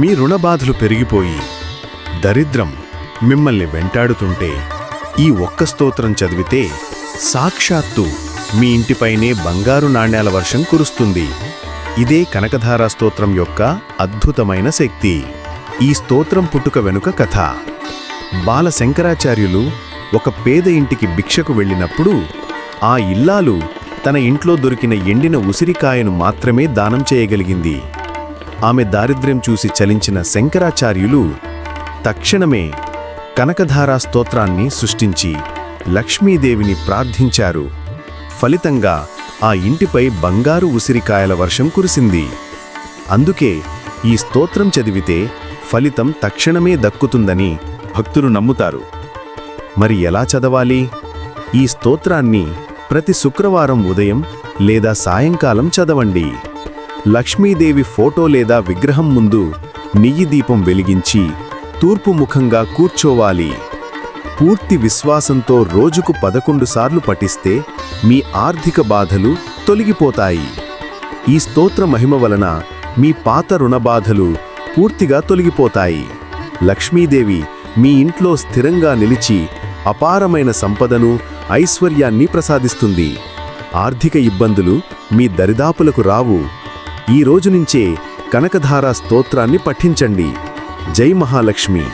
మీ రుణ బాధలు పెరిగిపోయి దరిద్రం మిమ్మల్ని వెంటాడుతుంటే ఈ ఒక్క స్తోత్రం చదివితే సాక్షాత్తు మీ ఇంటిపైనే బంగారు నాణ్యాల వర్షం కురుస్తుంది. ఇదే కనకధారా స్తోత్రం యొక్క అద్భుతమైన శక్తి. ఈ స్తోత్రం పుట్టుక వెనుక కథ. బాల శంకరాచార్యులు ఒక పేద ఇంటికి భిక్షకు వెళ్ళినప్పుడు ఆ ఇల్లాలు తన ఇంట్లో దొరికిన ఎండిన ఉసిరికాయను మాత్రమే దానం చేయగలిగింది. ఆమె దారిద్ర్యం చూసి చలించిన శంకరాచార్యులు తక్షణమే కనకధారా స్తోత్రాన్ని సృష్టించి లక్ష్మీదేవిని ప్రార్థించారు. ఫలితంగా ఆ ఇంటిపై బంగారు ఉసిరికాయల వర్షం కురిసింది. అందుకే ఈ స్తోత్రం చదివితే ఫలితం తక్షణమే దక్కుతుందని భక్తులు నమ్ముతారు. మరి ఎలా చదవాలి? ఈ స్తోత్రాన్ని ప్రతి శుక్రవారం ఉదయం లేదా సాయంకాలం చదవండి. లక్ష్మీదేవి ఫోటో లేదా విగ్రహం ముందు నెయ్యి దీపం వెలిగించి తూర్పు ముఖంగా కూర్చోవాలి. పూర్తి విశ్వాసంతో రోజుకు పదకొండు సార్లు పఠిస్తే మీ ఆర్థిక బాధలు తొలగిపోతాయి. ఈ స్తోత్ర మహిమ వలన మీ పాత రుణబాధలు పూర్తిగా తొలగిపోతాయి. లక్ష్మీదేవి మీ ఇంట్లో స్థిరంగా నిలిచి అపారమైన సంపదను ఐశ్వర్యాన్ని ప్రసాదిస్తుంది. ఆర్థిక ఇబ్బందులు మీ దరిదాపులకు రావు. ఈ రోజు నుంచే కనకధారా స్తోత్రాన్ని పఠించండి. జై మహాలక్ష్మి.